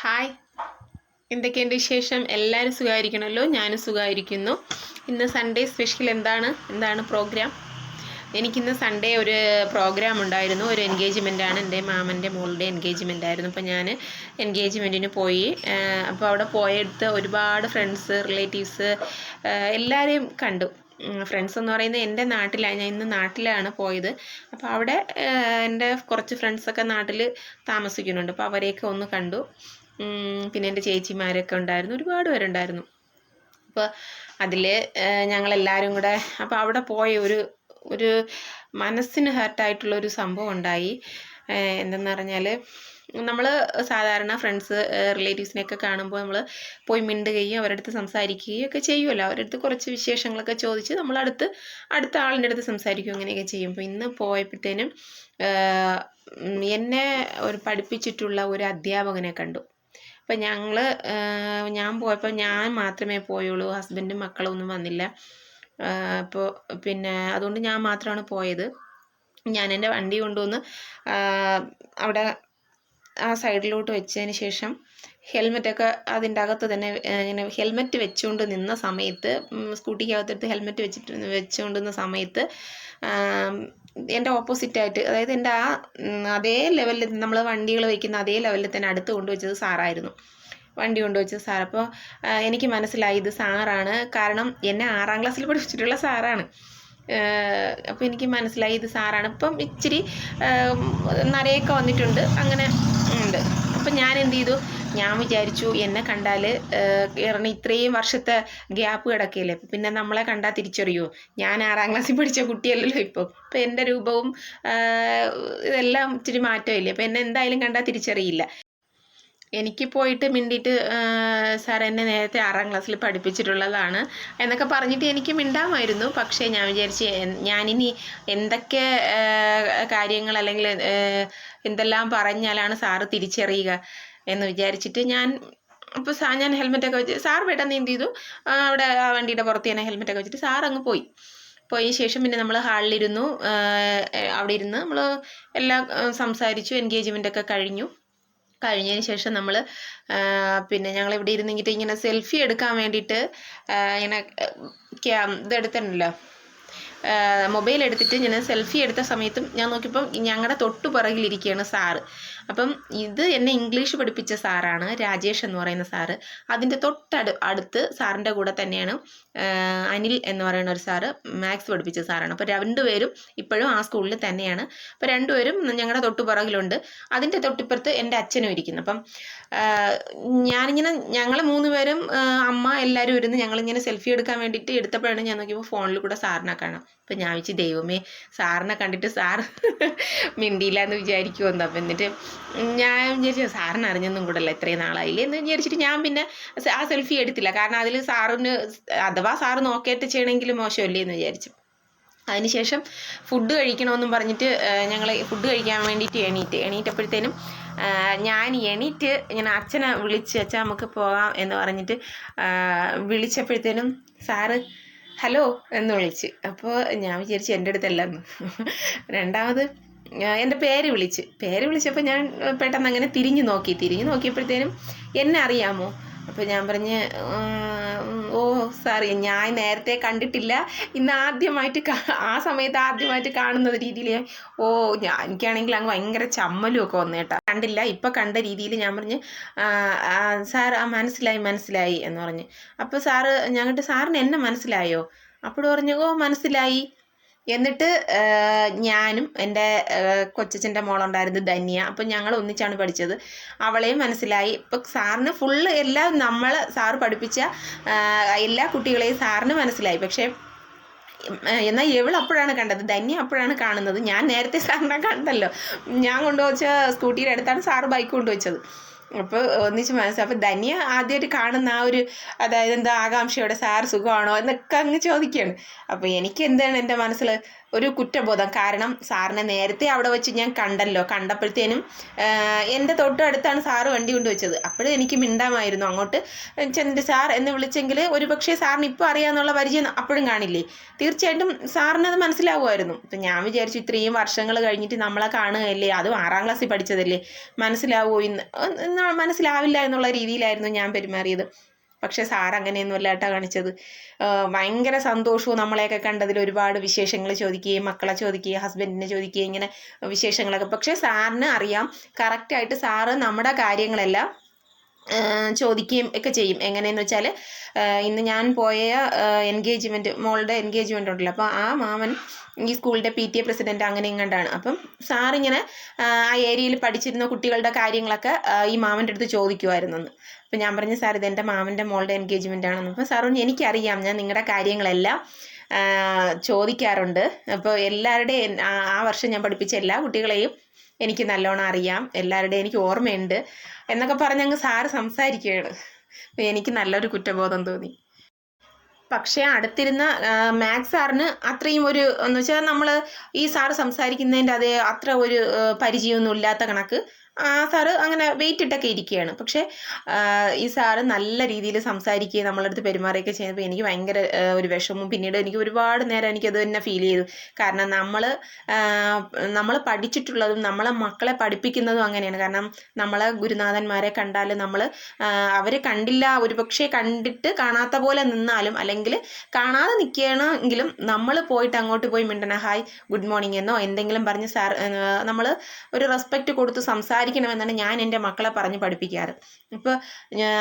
Hi എന്തൊക്കെയുണ്ട് വിശേഷം? എല്ലാവരും സുഖമായിരിക്കണമല്ലോ? ഞാനും സുഖമായിരിക്കുന്നു. ഇന്ന് സൺഡേ സ്പെഷ്യൽ എന്താണ്? എന്താണ് പ്രോഗ്രാം എനിക്കിന്ന് സൺഡേ ഒരു പ്രോഗ്രാം ഉണ്ടായിരുന്നു. ഒരു എൻഗേജ്മെന്റ് ആണ്. എന്റെ മാമന്റെ മോളുടെ എൻഗേജ്മെന്റ് ആയിരുന്നു. അപ്പോൾ ഞാൻ എൻഗേജ്മെന്റിന് പോയി. അപ്പോൾ അവിടെ പോയെടുത്ത് ഒരുപാട് ഫ്രണ്ട്സ് റിലേറ്റീവ്സ് എല്ലാവരെയും കണ്ടു. ഫ്രണ്ട്സ് എന്ന് പറയുന്നത് എന്റെ നാട്ടിലാണ്. ഞാൻ ഇന്ന് നാട്ടിലാണ് പോയത്. അപ്പോൾ അവിടെ എന്റെ കുറച്ച് ഫ്രണ്ട്സൊക്കെ നാട്ടിൽ താമസിക്കുന്നുണ്ട്. അപ്പോൾ അവരെയൊക്കെ ഒന്ന് കണ്ടു. പിന്നെ എന്റെ ചേച്ചിമാരൊക്കെ ഉണ്ടായിരുന്നു. ഒരുപാട് പേരുണ്ടായിരുന്നു. അപ്പോൾ അതിൽ ഞങ്ങളെല്ലാവരും കൂടെ അപ്പോൾ അവിടെ പോയ ഒരു ഒരു മനസ്സിന് ഹേർട്ടായിട്ടുള്ള ഒരു സംഭവം ഉണ്ടായി. എന്തെന്ന് പറഞ്ഞാൽ നമ്മൾ സാധാരണ ഫ്രണ്ട്സ് റിലേറ്റീവ്സിനെയൊക്കെ കാണുമ്പോൾ നമ്മൾ പോയി മിണ്ടുകയും അവരുടെ അടുത്ത് സംസാരിക്കുകയും ഒക്കെ ചെയ്യുമല്ലോ അവരുടെ അടുത്ത് കുറച്ച് വിശേഷങ്ങളൊക്കെ ചോദിച്ച് നമ്മൾ അടുത്ത് അടുത്ത ആളിന്റെ അടുത്ത് സംസാരിക്കും അങ്ങനെയൊക്കെ ചെയ്യും. അപ്പോൾ ഇന്ന് പോയപ്പോഴത്തേനും എന്നെ ഒരു പഠിപ്പിച്ചിട്ടുള്ള ഒരു അധ്യാപകനെ കണ്ടു. അപ്പം ഞങ്ങൾ ഞാൻ പോയപ്പോൾ ഞാൻ മാത്രമേ പോയുള്ളൂ. ഹസ്ബൻഡും മക്കളൊന്നും വന്നില്ല. അപ്പോൾ പിന്നെ അതുകൊണ്ട് ഞാൻ മാത്രമാണ് പോയത്. ഞാൻ എന്റെ വണ്ടി കൊണ്ടുവന്ന് അവിടെ ആ സൈഡിലോട്ട് വെച്ചതിന് ശേഷം ഹെൽമെറ്റൊക്കെ അതിന്റെ അകത്ത് തന്നെ ഇങ്ങനെ ഹെൽമെറ്റ് വെച്ചുകൊണ്ട് നിന്ന സമയത്ത് സ്കൂട്ടിക്കകത്തെടുത്ത് ഹെൽമെറ്റ് വെച്ചിട്ട് വെച്ചുകൊണ്ട് നിന്ന സമയത്ത് എന്റെ ഓപ്പോസിറ്റായിട്ട് അതായത് എന്റെ ആ അതേ ലെവലിൽ നമ്മൾ വണ്ടികൾ വയ്ക്കുന്ന അതേ ലെവലിൽ തന്നെ അടുത്ത് കൊണ്ടുവച്ചത് സാറായിരുന്നു. വണ്ടി കൊണ്ടുവച്ചത് സാർ അപ്പോൾ എനിക്ക് മനസ്സിലായി ഇത് സാറാണ്. കാരണം എന്നെ ആറാം ക്ലാസ്സിൽ പഠിപ്പിച്ചിട്ടുള്ള സാറാണ്. അപ്പോൾ എനിക്ക് മനസ്സിലായി ഇത് സാറാണ്. ഇപ്പം ഇച്ചിരി നരയൊക്കെ വന്നിട്ടുണ്ട്. അങ്ങനെ ഉണ്ട്. അപ്പം ഞാൻ എന്ത് ചെയ്തു? ഞാൻ വിചാരിച്ചു എന്നെ കണ്ടാൽ കാരണം ഇത്രയും വർഷത്തെ ഗ്യാപ്പ് കിടക്കില്ലേ അപ്പം പിന്നെ നമ്മളെ കണ്ടാൽ തിരിച്ചറിയുമോ ഞാൻ ആറാം ക്ലാസ്സിൽ പഠിച്ച കുട്ടിയല്ലല്ലോ ഇപ്പോൾ ഇപ്പം എന്റെ രൂപവും ഇതെല്ലാം ഇച്ചിരി മാറ്റമില്ലേ? അപ്പം എന്നെ എന്തായാലും കണ്ടാൽ തിരിച്ചറിയില്ല. എനിക്ക് പോയിട്ട് മിണ്ടിയിട്ട് സാർ എന്നെ നേരത്തെ ആറാം ക്ലാസ്സിൽ പഠിപ്പിച്ചിട്ടുള്ളതാണ് എന്നൊക്കെ പറഞ്ഞിട്ട് എനിക്ക് മിണ്ടാമായിരുന്നു. പക്ഷേ ഞാൻ വിചാരിച്ച് ഞാനിനി എന്തൊക്കെ കാര്യങ്ങൾ അല്ലെങ്കിൽ എന്തെല്ലാം പറഞ്ഞാലാണ് സാറ് തിരിച്ചറിയുക എന്ന് വിചാരിച്ചിട്ട് ഞാൻ അപ്പോൾ സാ ഞാൻ ഹെൽമെറ്റൊക്കെ വെച്ച് സാർ പെട്ടെന്ന് എന്ത് ചെയ്തു? അവിടെ ആ വണ്ടിയുടെ പുറത്ത് തന്നെ ഹെൽമെറ്റൊക്കെ വെച്ചിട്ട് സാർ അങ്ങ് പോയി. പോയി ശേഷം പിന്നെ നമ്മൾ ഹാളിലിരുന്നു അവിടെ ഇരുന്ന് നമ്മൾ എല്ലാം സംസാരിച്ചു എൻഗേജ്മെന്റൊക്കെ കഴിഞ്ഞു. കഴിഞ്ഞതിന് ശേഷം നമ്മൾ പിന്നെ ഞങ്ങൾ ഇവിടെ ഇരുന്നിട്ട് ഇങ്ങനെ സെൽഫി എടുക്കാൻ വേണ്ടിയിട്ട് ഇങ്ങനെ ഇത് ഇതെടുത്തിട്ടുണ്ടല്ലോ മൊബൈൽ എടുത്തിട്ട് ഞാൻ സെൽഫി എടുത്ത സമയത്തും ഞാൻ നോക്കിയപ്പം ഞങ്ങളുടെ തൊട്ടു പുറകിലിരിക്കുകയാണ് സാറ് അപ്പം ഇത് എന്നെ ഇംഗ്ലീഷ് പഠിപ്പിച്ച സാറാണ് രാജേഷ് എന്ന് പറയുന്ന സാറ് അതിന്റെ തൊട്ടടു അടുത്ത് സാറിന്റെ കൂടെ തന്നെയാണ് അനിൽ എന്ന് പറയുന്ന ഒരു സാറ് മാത്സ് പഠിപ്പിച്ച സാറാണ് അപ്പോൾ രണ്ടുപേരും ഇപ്പോഴും ആ സ്കൂളിൽ തന്നെയാണ്. അപ്പോൾ രണ്ടുപേരും ഞങ്ങളുടെ തൊട്ടു പുറകിലുണ്ട്. അതിന്റെ തൊട്ടിപ്പുറത്ത് എന്റെ അച്ഛനും ഇരിക്കുന്നു. അപ്പം ഞാനിങ്ങനെ ഞങ്ങൾ മൂന്ന് പേരും അമ്മ എല്ലാവരും ഇരുന്ന് ഞങ്ങളിങ്ങനെ സെൽഫി എടുക്കാൻ വേണ്ടിയിട്ട് എടുത്തപ്പോഴാണ് ഞാൻ നോക്കിയപ്പോൾ ഫോണിൽ കൂടെ സാറിനെ കാണാം. അപ്പം ഞാൻ വെച്ച് ദൈവമേ സാറിനെ കണ്ടിട്ട് സാർ മിണ്ടിയില്ല എന്ന് വിചാരിക്കുമെന്ന് അപ്പം എന്നിട്ട് ഞാൻ വിചാരിച്ചു സാറിന് അറിഞ്ഞൊന്നും കൂടല്ല ഇത്രയും നാളായില്ലേ? എന്ന് വിചാരിച്ചിട്ട് ഞാൻ പിന്നെ ആ സെൽഫി എടുത്തില്ല. കാരണം അതിൽ സാറിന് അഥവാ സാറ് നോക്കിയിട്ട് ചെയ്യണമെങ്കിൽ മോശമല്ലേ എന്ന് വിചാരിച്ചു. അതിനുശേഷം ഫുഡ് കഴിക്കണമെന്നും പറഞ്ഞിട്ട് ഞങ്ങൾ ഫുഡ് കഴിക്കാൻ വേണ്ടിയിട്ട് എണീറ്റ് എണീറ്റപ്പോഴത്തേനും ഞാൻ എണീറ്റ് ഞാൻ അച്ഛനെ വിളിച്ച് അച്ഛാ നമുക്ക് പോകാം എന്ന് പറഞ്ഞിട്ട് വിളിച്ചപ്പോഴത്തേനും സാറ് ഹലോ എന്ന് വിളിച്ച്. അപ്പോൾ ഞാൻ വിചാരിച്ചു എന്റെ അടുത്തല്ല എന്ന് രണ്ടാമത് എന്റെ പേര് വിളിച്ച്. പേര് വിളിച്ചപ്പോൾ ഞാൻ പെട്ടെന്ന് അങ്ങനെ തിരിഞ്ഞു നോക്കി. തിരിഞ്ഞു നോക്കിയപ്പോഴത്തേനും എന്നെ അറിയാമോ? അപ്പോൾ ഞാൻ പറഞ്ഞ് ഓ സാറി ഞാൻ നേരത്തെ കണ്ടിട്ടില്ല. ഇന്ന് ആദ്യമായിട്ട് ആ സമയത്ത് ആദ്യമായിട്ട് കാണുന്ന രീതിയിൽ ഓ ഞാൻ എനിക്കാണെങ്കിൽ അങ്ങ് ഭയങ്കര ചമ്മലും ഒക്കെ വന്നു കേട്ടോ. കണ്ടില്ല ഇപ്പം കണ്ട രീതിയിൽ ഞാൻ പറഞ്ഞ് "ആ, ആ, സാർ ആ മനസ്സിലായി മനസ്സിലായി എന്ന് പറഞ്ഞ്. അപ്പോൾ സാറ് ഞങ്ങട്ട് സാറിന് എന്നെ മനസ്സിലായോ? അപ്പോൾ പറഞ്ഞു ഓ മനസ്സിലായി. എന്നിട്ട് ഞാനും എന്റെ കൊച്ചച്ഛന്റെ മോളുണ്ടായിരുന്നു ധന്യ. അപ്പം ഞങ്ങൾ ഒന്നിച്ചാണ് പഠിച്ചത്. അവളെയും മനസ്സിലായി. ഇപ്പം സാറിന് ഫുള്ള് എല്ലാം നമ്മൾ സാറ് പഠിപ്പിച്ച എല്ലാ കുട്ടികളെയും സാറിന് മനസ്സിലായി. പക്ഷേ എന്നാൽ എവൾ അപ്പോഴാണ് കണ്ടത്. ധന്യ അപ്പോഴാണ് കാണുന്നത്. ഞാൻ നേരത്തെ സാറിനെ കണ്ടല്ലോ. ഞാൻ കൊണ്ടുവച്ച സ്കൂട്ടിയുടെ അടുത്താണ് സാറ് ബൈക്ക് കൊണ്ടുവച്ചത്. അപ്പോൾ ഒന്നിച്ച് മനസ്സിലായി. അപ്പോൾ ധനിയ ആദ്യമായിട്ട് കാണുന്ന ആ ഒരു അതായത് എന്താ ആകാംക്ഷയോടെ സാർ സുഖമാണോ എന്നൊക്കെ അങ്ങ് ചോദിക്കുകയാണ് അപ്പോൾ എനിക്ക് എന്താണ് എന്റെ മനസ്സിൽ ഒരു കുറ്റബോധം. കാരണം സാറിനെ നേരത്തെ അവിടെ വെച്ച് ഞാൻ കണ്ടല്ലോ. കണ്ടപ്പോഴത്തേനും എന്റെ തൊട്ടടുത്താണ് സാറ് വണ്ടി കൊണ്ടുവച്ചത് അപ്പോഴും എനിക്ക് മിണ്ടാമായിരുന്നു. അങ്ങോട്ട് ചെന്നിട്ട് സാർ എന്ന് വിളിച്ചെങ്കിൽ ഒരു പക്ഷേ സാറിന് ഇപ്പോൾ അറിയാമെന്നുള്ള പരിചയം അപ്പോഴും കാണില്ലേ? തീർച്ചയായിട്ടും സാറിനത് മനസ്സിലാവുമായിരുന്നു. ഇപ്പം ഞാൻ വിചാരിച്ചു ഇത്രയും വർഷങ്ങൾ കഴിഞ്ഞിട്ട് നമ്മളെ കാണുകയല്ലേ? അതും ആറാം ക്ലാസ്സിൽ പഠിച്ചതല്ലേ? മനസ്സിലാവുമോ ഇന്ന് മനസ്സിലാവില്ല എന്നുള്ള രീതിയിലായിരുന്നു ഞാൻ പെരുമാറിയത്. പക്ഷെ സാർ അങ്ങനെയൊന്നുമല്ല കേട്ടോ കാണിച്ചത്. ഭയങ്കര സന്തോഷവും നമ്മളെയൊക്കെ കണ്ടതിൽ ഒരുപാട് വിശേഷങ്ങൾ ചോദിക്കുകയും മക്കളെ ചോദിക്കുകയും ഹസ്ബൻഡിനെ ചോദിക്കുകയും ഇങ്ങനെ വിശേഷങ്ങളൊക്കെ. പക്ഷേ സാറിന് അറിയാം കറക്റ്റായിട്ട് സാറ് നമ്മുടെ കാര്യങ്ങളെല്ലാം ചോദിക്കുകയും ഒക്കെ ചെയ്യും. എങ്ങനെയെന്ന് വെച്ചാൽ ഇന്ന് ഞാൻ പോയ എൻഗേജ്മെന്റ് മോളുടെ എൻഗേജ്മെന്റ് ഉണ്ടല്ലോ. അപ്പോൾ ആ മാമൻ ഈ സ്കൂളിന്റെ പി ടി എ പ്രസിഡന്റ് അങ്ങനെ ഇങ്ങോട്ടാണ് അപ്പം സാറിങ്ങനെ ആ ഏരിയയിൽ പഠിച്ചിരുന്ന കുട്ടികളുടെ കാര്യങ്ങളൊക്കെ ഈ മാമന്റെ അടുത്ത് ചോദിക്കുമായിരുന്നു അപ്പം ഞാൻ പറഞ്ഞു സാർ ഇത് എന്റെ മാമന്റെ മോളുടെ എൻഗേജ്മെന്റ് ആണെന്ന്. അപ്പം സാർ പറഞ്ഞു എനിക്കറിയാം ഞാൻ നിങ്ങളുടെ കാര്യങ്ങളെല്ലാം ചോദിക്കാറുണ്ട്. അപ്പോൾ എല്ലാവരുടെയും ആ വർഷം ഞാൻ പഠിപ്പിച്ച എല്ലാ കുട്ടികളെയും എനിക്ക് നല്ലോണം അറിയാം. എല്ലാവരുടെയും എനിക്ക് ഓർമ്മയുണ്ട്. എന്നൊക്കെ പറഞ്ഞ് അങ്ങ് സാറ് സംസാരിക്കുകയാണ്. എനിക്ക് നല്ലൊരു കുറ്റബോധം തോന്നി. പക്ഷേ അടുത്തിരുന്ന മാത്സ് സാറിന് അത്രയും ഒരു എന്ന് വെച്ചാൽ നമ്മൾ ഈ സാറ് സംസാരിക്കുന്നതിന്റെ അതേ അത്ര ഒരു പരിചയമൊന്നും ഇല്ലാത്ത കണക്ക് സാറ് അങ്ങനെ വെയിറ്റ് ഇട്ടൊക്കെ ഇരിക്കുകയാണ് പക്ഷേ ഈ സാറ് നല്ല രീതിയിൽ സംസാരിക്കുകയും നമ്മളുടെ അടുത്ത് പെരുമാറുകയൊക്കെ ചെയ്യുമ്പോൾ എനിക്ക് ഭയങ്കര ഒരു വിഷമവും പിന്നീട് എനിക്ക് ഒരുപാട് നേരം എനിക്കത് തന്നെ ഫീൽ ചെയ്തു. കാരണം നമ്മൾ നമ്മൾ പഠിച്ചിട്ടുള്ളതും നമ്മളെ മക്കളെ പഠിപ്പിക്കുന്നതും അങ്ങനെയാണ്. കാരണം നമ്മളെ ഗുരുനാഥന്മാരെ കണ്ടാൽ നമ്മൾ അവരെ കണ്ടില്ല ഒരു പക്ഷേ കണ്ടിട്ട് കാണാത്ത പോലെ നിന്നാലും അല്ലെങ്കിൽ കാണാതെ നിൽക്കുകയാണെങ്കിലും നമ്മൾ പോയിട്ട് അങ്ങോട്ട് പോയി മിണ്ടണ ഹായ് ഗുഡ് മോർണിംഗ് എന്നോ എന്തെങ്കിലും പറഞ്ഞ് സാർ നമ്മൾ ഒരു റെസ്പെക്റ്റ് കൊടുത്ത് സംസാരിക്കണമെന്നാണ് ഞാൻ എന്റെ മക്കളെ പറഞ്ഞ് പഠിപ്പിക്കാറ്. ഇപ്പോൾ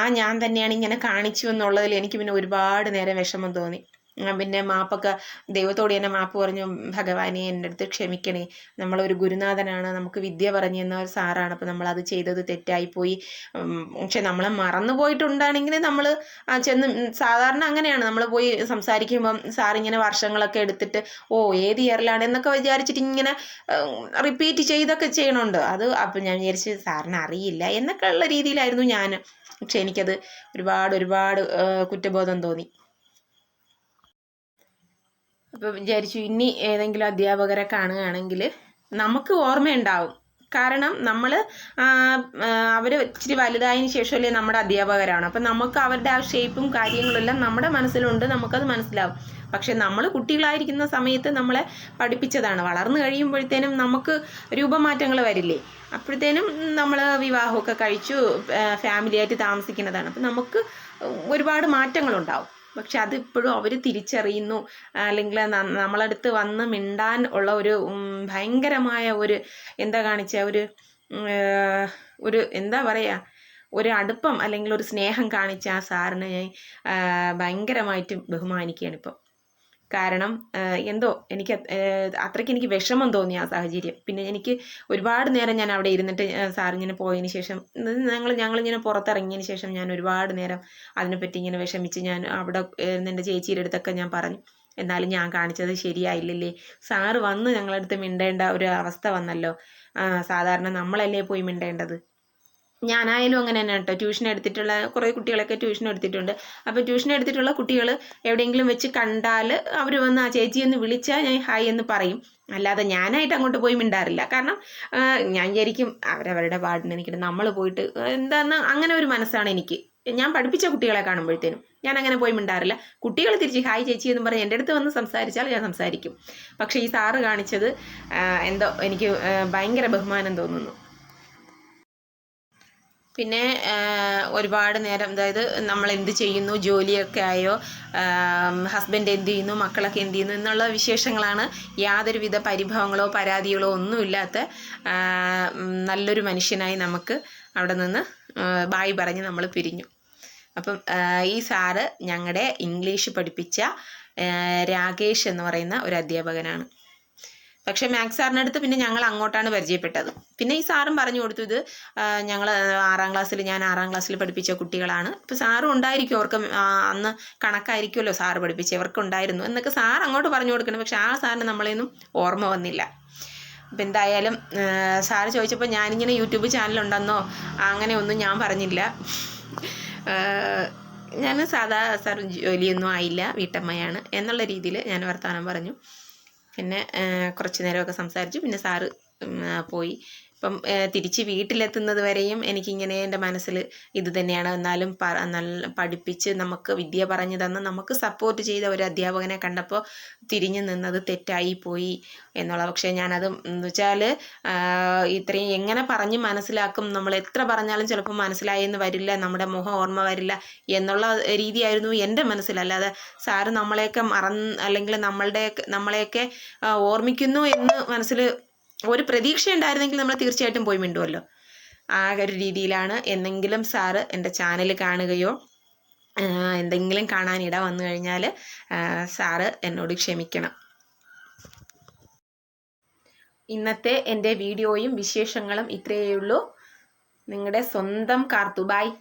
ആ ഞാൻ തന്നെയാണ് ഇങ്ങനെ കാണിച്ചു എന്നുള്ളതിൽ എനിക്ക് പിന്നെ ഒരുപാട് നേരം വിഷമം തോന്നി. പിന്നെ മാപ്പൊക്കെ ദൈവത്തോട് തന്നെ മാപ്പ് പറഞ്ഞു ഭഗവാനെ എന്റെ അടുത്ത് ക്ഷമിക്കണേ. നമ്മളൊരു ഗുരുനാഥനാണ് നമുക്ക് വിദ്യ പറഞ്ഞു തന്ന ഒരു സാറാണ്. അപ്പോൾ അത് ചെയ്തത് തെറ്റായിപ്പോയി. പക്ഷെ നമ്മളെ മറന്നു പോയിട്ടുണ്ടാണെങ്കിൽ നമ്മൾ ചെന്ന് സാധാരണ അങ്ങനെയാണ്. നമ്മൾ പോയി സംസാരിക്കുമ്പം സാർ ഇങ്ങനെ വർഷങ്ങളൊക്കെ എടുത്തിട്ട് ഓ ഏത് ഇയറിലാണ്? എന്നൊക്കെ വിചാരിച്ചിട്ട് ഇങ്ങനെ റിപ്പീറ്റ് ചെയ്തൊക്കെ ചെയ്യണുണ്ട്. അത് അപ്പം ഞാൻ വിചാരിച്ച് സാറിന് അറിയില്ല എന്നൊക്കെ ഉള്ള രീതിയിലായിരുന്നു ഞാൻ പക്ഷെ എനിക്കത് ഒരുപാട് ഒരുപാട് കുറ്റബോധം തോന്നി. അപ്പോൾ വിചാരിച്ചു ഇനി ഏതെങ്കിലും അധ്യാപകരെ കാണുകയാണെങ്കിൽ നമുക്ക് ഓർമ്മയുണ്ടാവും. കാരണം നമ്മൾ അവർ ഇച്ചിരി വലുതായതിനു ശേഷമല്ലേ നമ്മുടെ അധ്യാപകരാണ്. അപ്പം നമുക്ക് അവരുടെ ആ ഷേപ്പും കാര്യങ്ങളും എല്ലാം നമ്മുടെ മനസ്സിലുണ്ട് നമുക്കത് മനസ്സിലാവും. പക്ഷെ നമ്മൾ കുട്ടികളായിരിക്കുന്ന സമയത്ത് നമ്മളെ പഠിപ്പിച്ചതാണ്. വളർന്നു കഴിയുമ്പോഴത്തേനും നമുക്ക് രൂപമാറ്റങ്ങൾ വരില്ലേ? അപ്പോഴത്തേനും നമ്മൾ വിവാഹമൊക്കെ കഴിച്ചു ഫാമിലിയായിട്ട് താമസിക്കുന്നതാണ്. അപ്പം നമുക്ക് ഒരുപാട് മാറ്റങ്ങളുണ്ടാവും. പക്ഷെ അതിപ്പോഴും അവർ തിരിച്ചറിയുന്നു. അല്ലെങ്കിൽ നമ്മളടുത്ത് വന്ന് മിണ്ടാൻ ഉള്ള ഒരു ഭയങ്കരമായ ഒരു എന്താ കാണിച്ച ഒരു ഒരു എന്താ പറയുക ഒരു അടുപ്പം അല്ലെങ്കിൽ ഒരു സ്നേഹം കാണിച്ച ആ സാറിനെ ഭയങ്കരമായിട്ട് ബഹുമാനിക്കുകയാണ് ഇപ്പോൾ കാരണം എന്തോ എനിക്ക് അത്രയ്ക്ക് എനിക്ക് വിഷമം തോന്നി ആ സാഹചര്യം. പിന്നെ എനിക്ക് ഒരുപാട് നേരം ഞാൻ അവിടെ ഇരുന്നിട്ട് സാറിങ്ങനെ പോയതിന് ശേഷം ഞങ്ങൾ ഞങ്ങളിങ്ങനെ പുറത്തിറങ്ങിയതിന് ശേഷം ഞാൻ ഒരുപാട് നേരം അതിനെപ്പറ്റി ഇങ്ങനെ വിഷമിച്ച് ഞാൻ അവിടെ എന്റെ ചേച്ചിയുടെ അടുത്തൊക്കെ ഞാൻ പറഞ്ഞു എന്നാലും ഞാൻ കാണിച്ചത് ശരിയായില്ലല്ലേ. സാറ് വന്ന് ഞങ്ങളടുത്ത് മിണ്ടേണ്ട ഒരു അവസ്ഥ വന്നല്ലോ. സാധാരണ നമ്മളല്ലേ പോയി മിണ്ടേണ്ടത്? ഞാനായാലും അങ്ങനെ തന്നെ കേട്ടോ. ട്യൂഷൻ എടുത്തിട്ടുള്ള കുറേ കുട്ടികളൊക്കെ ട്യൂഷൻ എടുത്തിട്ടുണ്ട്. അപ്പോൾ ട്യൂഷൻ എടുത്തിട്ടുള്ള കുട്ടികൾ എവിടെയെങ്കിലും വെച്ച് കണ്ടാൽ അവർ വന്ന് ആ ചേച്ചി എന്ന് വിളിച്ചാൽ ഞാൻ ഹായ് എന്ന് പറയും. അല്ലാതെ ഞാനായിട്ട് അങ്ങോട്ട് പോയി മിണ്ടാറില്ല. കാരണം ഞാൻ വിചാരിക്കും അവരവരുടെ പാടിന് എനിക്കിട്ട് നമ്മൾ പോയിട്ട് എന്താന്ന് അങ്ങനെ ഒരു മനസ്സാണ് എനിക്ക്. ഞാൻ പഠിപ്പിച്ച കുട്ടികളെ കാണുമ്പോഴത്തേനും ഞാൻ അങ്ങനെ പോയി മിണ്ടാറില്ല. കുട്ടികൾ തിരിച്ച് ഹായ് ചേച്ചി എന്ന് പറഞ്ഞ് എന്റെ അടുത്ത് വന്ന് സംസാരിച്ചാൽ ഞാൻ സംസാരിക്കും. പക്ഷേ ഈ സാറ് കാണിച്ചത് എന്തോ എനിക്ക് ഭയങ്കര ബഹുമാനം തോന്നുന്നു. പിന്നെ ഒരുപാട് നേരം അതായത് നമ്മൾ എന്ത് ചെയ്യുന്നു ജോലിയൊക്കെ ആയോ ഹസ്ബൻഡ് എന്ത് ചെയ്യുന്നു മക്കളൊക്കെ എന്ത് ചെയ്യുന്നു എന്നുള്ള വിശേഷങ്ങളാണ് യാതൊരുവിധ പരിഭവങ്ങളോ പരാതികളോ ഒന്നുമില്ലാത്ത നല്ലൊരു മനുഷ്യനായി നമുക്ക് അവിടെ നിന്ന് ബായി പറഞ്ഞ് നമ്മൾ പിരിഞ്ഞു. അപ്പം ഈ സാറ് ഞങ്ങളുടെ ഇംഗ്ലീഷ് പഠിപ്പിച്ച രാകേഷ് എന്ന് പറയുന്ന ഒരു അധ്യാപകനാണ്. പക്ഷെ മാത്സ് സാറിന്റെ അടുത്ത് പിന്നെ ഞങ്ങൾ അങ്ങോട്ടാണ് പരിചയപ്പെട്ടത്. പിന്നെ ഈ സാറും പറഞ്ഞു കൊടുത്തു ഇത് ഞങ്ങൾ ആറാം ക്ലാസ്സിൽ ഞാൻ ആറാം ക്ലാസ്സിൽ പഠിപ്പിച്ച കുട്ടികളാണ്. ഇപ്പം സാറും ഉണ്ടായിരിക്കും അവർക്ക് അന്ന് കണക്കായിരിക്കുമല്ലോ സാറ് പഠിപ്പിച്ച ഇവർക്ക് ഉണ്ടായിരുന്നു എന്നൊക്കെ സാർ അങ്ങോട്ട് പറഞ്ഞു കൊടുക്കണം. പക്ഷെ ആ സാറിന് നമ്മളെയൊന്നും ഓർമ്മ വന്നില്ല. അപ്പം എന്തായാലും സാറ് ചോദിച്ചപ്പോൾ ഞാനിങ്ങനെ യൂട്യൂബ് ചാനലുണ്ടെന്നോ അങ്ങനെയൊന്നും ഞാൻ പറഞ്ഞില്ല. ഞാൻ സാധാ സാർ ജോലിയൊന്നും ആയില്ല വീട്ടമ്മയാണ് എന്നുള്ള രീതിയിൽ ഞാൻ വർത്തമാനം പറഞ്ഞു. പിന്നെ കുറച്ച് നേരമൊക്കെ സംസാരിച്ചു. പിന്നെ സാറ് പോയി. ഇപ്പം തിരിച്ച് വീട്ടിലെത്തുന്നത് വരെയും എനിക്കിങ്ങനെ എന്റെ മനസ്സിൽ ഇത് തന്നെയാണ്. എന്നാലും നല്ല പഠിപ്പിച്ച് നമുക്ക് വിദ്യ പറഞ്ഞു തന്ന് നമുക്ക് സപ്പോർട്ട് ചെയ്ത ഒരു അധ്യാപകനെ കണ്ടപ്പോൾ തിരിഞ്ഞു നിന്നത് തെറ്റായി പോയി എന്നുള്ള പക്ഷേ ഞാനത് എന്ന് വെച്ചാൽ ഇത്രയും എങ്ങനെ പറഞ്ഞ് മനസ്സിലാക്കും? നമ്മൾ എത്ര പറഞ്ഞാലും ചിലപ്പോൾ മനസ്സിലായെന്ന് വരില്ല നമ്മുടെ മുഖം ഓർമ്മ വരില്ല എന്നുള്ള രീതിയായിരുന്നു എന്റെ മനസ്സിൽ. അല്ലാതെ സാറ് നമ്മളെയൊക്കെ മറന്ന് അല്ലെങ്കിൽ നമ്മളുടെ നമ്മളെയൊക്കെ ഓർമ്മിക്കുന്നു എന്ന് മനസ്സിൽ ഒരു പ്രതീക്ഷ ഉണ്ടായിരുന്നെങ്കിൽ നമ്മൾ തീർച്ചയായിട്ടും പോയി മിണ്ടുമല്ലോ ആ ഒരു രീതിയിലാണ് എന്നെങ്കിലും സാറ് എന്റെ ചാനൽ കാണുകയോ എന്തെങ്കിലും കാണാനിട വന്നു കഴിഞ്ഞാൽ സാറ് എന്നോട് ക്ഷമിക്കണം. ഇന്നത്തെ എന്റെ വീഡിയോയും വിശേഷങ്ങളും ഇത്രയേ ഉള്ളൂ നിങ്ങളുടെ സ്വന്തം കാർത്തു. ബായ്